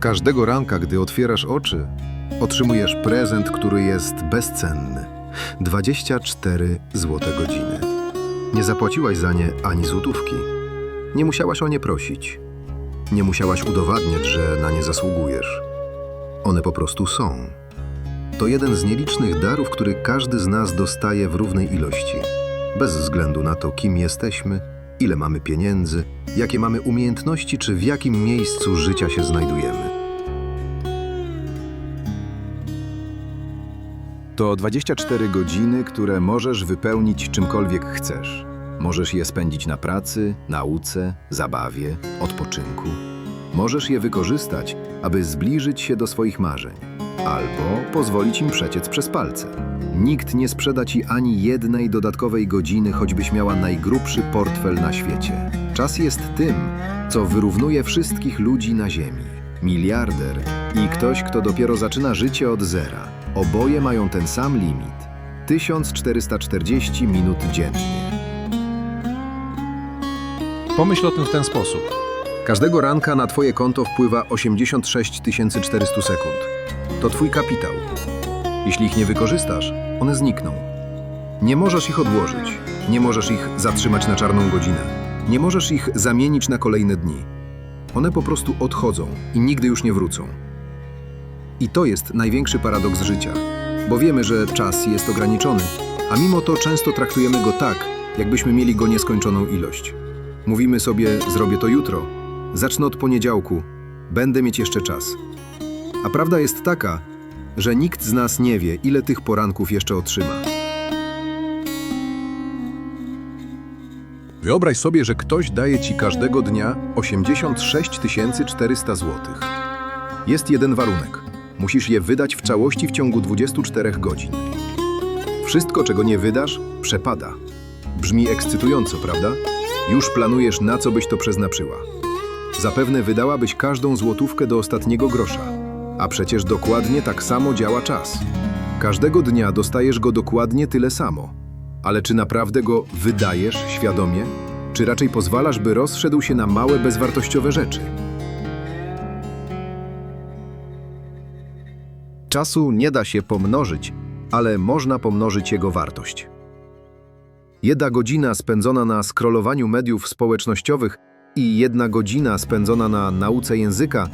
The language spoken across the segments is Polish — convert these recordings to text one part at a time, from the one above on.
Każdego ranka, gdy otwierasz oczy, otrzymujesz prezent, który jest bezcenny. 24 złote godziny. Nie zapłaciłaś za nie ani złotówki. Nie musiałaś o nie prosić. Nie musiałaś udowadniać, że na nie zasługujesz. One po prostu są. To jeden z nielicznych darów, który każdy z nas dostaje w równej ilości. Bez względu na to, kim jesteśmy, ile mamy pieniędzy, jakie mamy umiejętności, czy w jakim miejscu życia się znajdujemy. To 24 godziny, które możesz wypełnić czymkolwiek chcesz. Możesz je spędzić na pracy, nauce, zabawie, odpoczynku. Możesz je wykorzystać, aby zbliżyć się do swoich marzeń, albo pozwolić im przeciec przez palce. Nikt nie sprzeda ci ani jednej dodatkowej godziny, choćbyś miała najgrubszy portfel na świecie. Czas jest tym, co wyrównuje wszystkich ludzi na Ziemi. Miliarder i ktoś, kto dopiero zaczyna życie od zera. Oboje mają ten sam limit 1440 minut dziennie. Pomyśl o tym w ten sposób. Każdego ranka na Twoje konto wpływa 86 400 sekund. To Twój kapitał. Jeśli ich nie wykorzystasz, one znikną. Nie możesz ich odłożyć. Nie możesz ich zatrzymać na czarną godzinę. Nie możesz ich zamienić na kolejne dni. One po prostu odchodzą i nigdy już nie wrócą. I to jest największy paradoks życia, bo wiemy, że czas jest ograniczony, a mimo to często traktujemy go tak, jakbyśmy mieli go nieskończoną ilość. Mówimy sobie: Zrobię to jutro, zacznę od poniedziałku, będę mieć jeszcze czas. A prawda jest taka, że nikt z nas nie wie, ile tych poranków jeszcze otrzyma. Wyobraź sobie, że ktoś daje ci każdego dnia 86 400 zł. Jest jeden warunek. Musisz je wydać w całości w ciągu 24 godzin. Wszystko, czego nie wydasz, przepada. Brzmi ekscytująco, prawda? Już planujesz, na co byś to przeznaczyła. Zapewne wydałabyś każdą złotówkę do ostatniego grosza. A przecież dokładnie tak samo działa czas. Każdego dnia dostajesz go dokładnie tyle samo. Ale czy naprawdę go wydajesz świadomie? Czy raczej pozwalasz, by rozszedł się na małe, bezwartościowe rzeczy? Czasu nie da się pomnożyć, ale można pomnożyć jego wartość. Jedna godzina spędzona na scrollowaniu mediów społecznościowych i jedna godzina spędzona na nauce języka,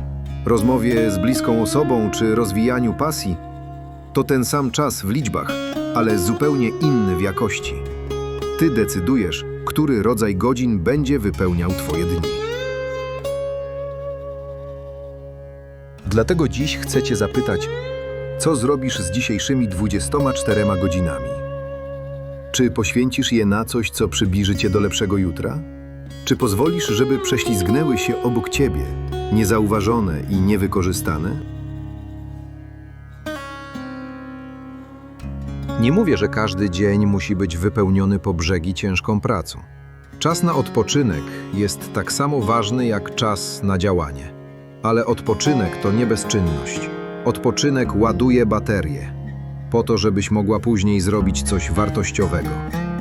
rozmowie z bliską osobą czy rozwijaniu pasji to ten sam czas w liczbach, ale zupełnie inny w jakości. Ty decydujesz, który rodzaj godzin będzie wypełniał Twoje dni. Dlatego dziś chcę Cię zapytać, co zrobisz z dzisiejszymi 24 godzinami? Czy poświęcisz je na coś, co przybliży Cię do lepszego jutra? Czy pozwolisz, żeby prześlizgnęły się obok Ciebie, niezauważone i niewykorzystane? Nie mówię, że każdy dzień musi być wypełniony po brzegi ciężką pracą. Czas na odpoczynek jest tak samo ważny jak czas na działanie. Ale odpoczynek to nie bezczynność. Odpoczynek ładuje baterie, po to, żebyś mogła później zrobić coś wartościowego.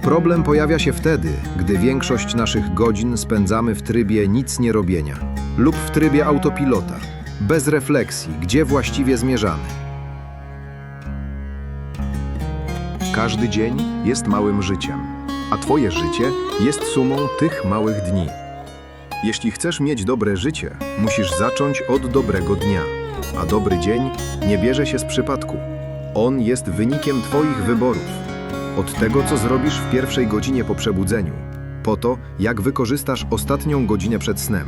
Problem pojawia się wtedy, gdy większość naszych godzin spędzamy w trybie nic nie robienia lub w trybie autopilota, bez refleksji, gdzie właściwie zmierzamy. Każdy dzień jest małym życiem, a Twoje życie jest sumą tych małych dni. Jeśli chcesz mieć dobre życie, musisz zacząć od dobrego dnia, a dobry dzień nie bierze się z przypadku. On jest wynikiem Twoich wyborów. Od tego, co zrobisz w pierwszej godzinie po przebudzeniu, po to, jak wykorzystasz ostatnią godzinę przed snem.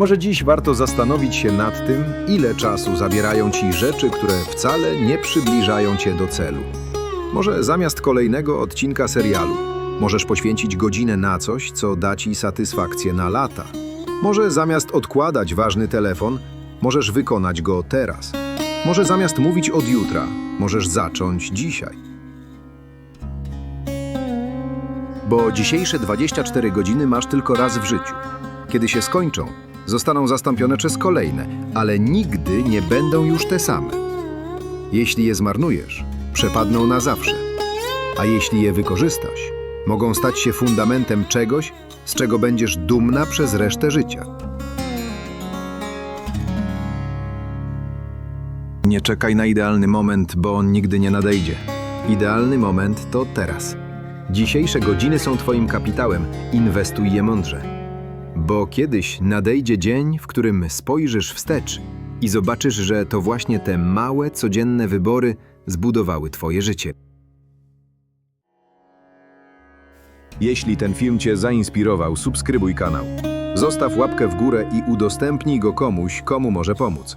Może dziś warto zastanowić się nad tym, ile czasu zabierają ci rzeczy, które wcale nie przybliżają cię do celu. Może zamiast kolejnego odcinka serialu, możesz poświęcić godzinę na coś, co da ci satysfakcję na lata. Może zamiast odkładać ważny telefon, możesz wykonać go teraz. Może zamiast mówić od jutra, możesz zacząć dzisiaj. Bo dzisiejsze 24 godziny masz tylko raz w życiu. Kiedy się skończą, Zostaną zastąpione przez kolejne, ale nigdy nie będą już te same. Jeśli je zmarnujesz, przepadną na zawsze. A jeśli je wykorzystasz, mogą stać się fundamentem czegoś, z czego będziesz dumna przez resztę życia. Nie czekaj na idealny moment, bo on nigdy nie nadejdzie. Idealny moment to teraz. Dzisiejsze godziny są Twoim kapitałem. Inwestuj je mądrze. Bo kiedyś nadejdzie dzień, w którym spojrzysz wstecz i zobaczysz, że to właśnie te małe, codzienne wybory zbudowały Twoje życie. Jeśli ten film Cię zainspirował, subskrybuj kanał. Zostaw łapkę w górę i udostępnij go komuś, komu może pomóc.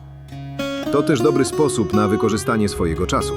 To też dobry sposób na wykorzystanie swojego czasu.